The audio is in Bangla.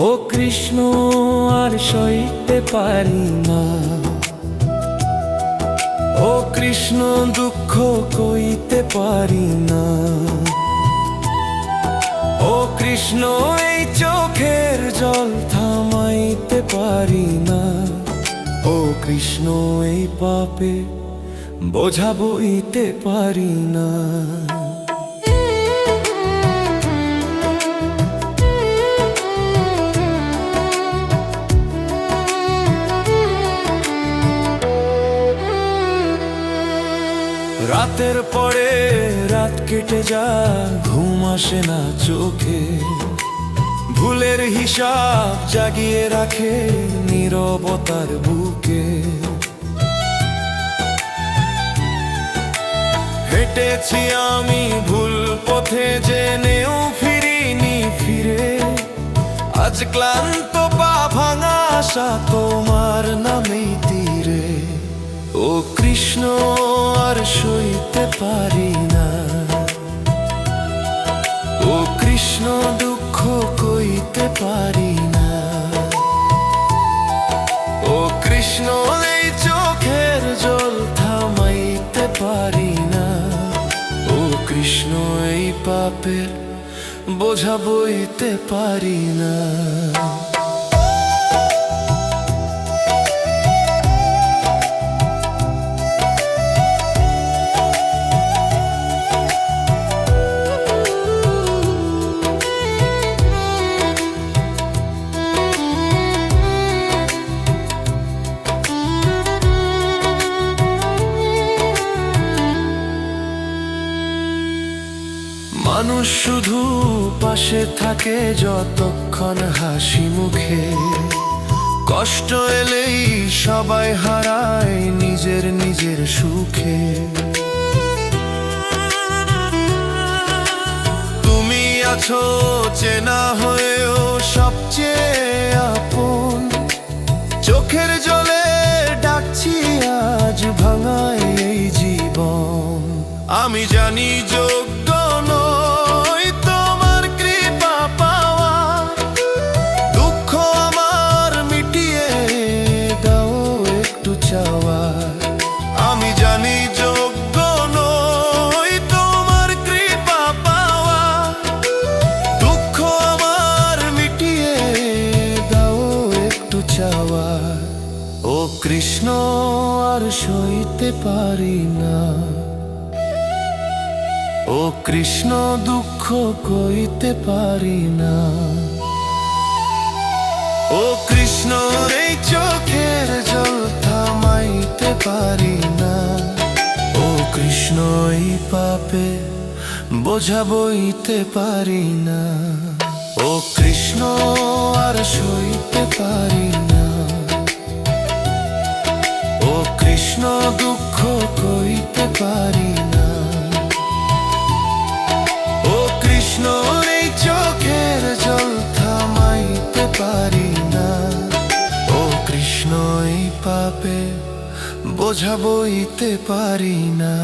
ও কৃষ্ণ, আর সইতে পারি না। ও কৃষ্ণ, দুঃখ কইতে পারি না। ও কৃষ্ণ, এই চোখের জল থামাইতে পারি না। ও কৃষ্ণ, এই পাপে বোঝা বইতে পারি না। রাতের পরে রাত কেটে যা ঘুম আসে না চোখে। ভুলের হিসাব জাগিয়ে রাখে নীরবতার বুকে। হেঁটেছি আমি ভুল পথে, জেনেও ফিরিনি ফিরে। আজ ক্লান্ত পা ভাঙা আশা তোমার নামে তীরে। ও কৃষ্ণ আর সইতে পারি না। ও কৃষ্ণ দুঃখ কইতে পারি না। ও কৃষ্ণ এই চোখের জল থামাইতে পারি না। ও কৃষ্ণ এই পাপের বোঝা বইতে পারি না। মানুষ শুধু পাশে থাকে যতক্ষণ হাসি মুখে। কষ্ট এলেই সবাই হারায় নিজের নিজের সুখে। তুমি আছো চেনা হয়েও সবচেয়ে আপন। চোখের জলে ডাকছি আজ ভাঙায় এই জীবন। আমি জানি যোগ্য ও কৃষ্ণ, আর সইতে পারি না। ও কৃষ্ণ, দুঃখ কইতে পারি না। ও কৃষ্ণ, এই চোখের জল থামাইতে পারি না। ও কৃষ্ণ, এই পাপে বোঝা বইতে পারি না। বোঝাবইতে পারি না।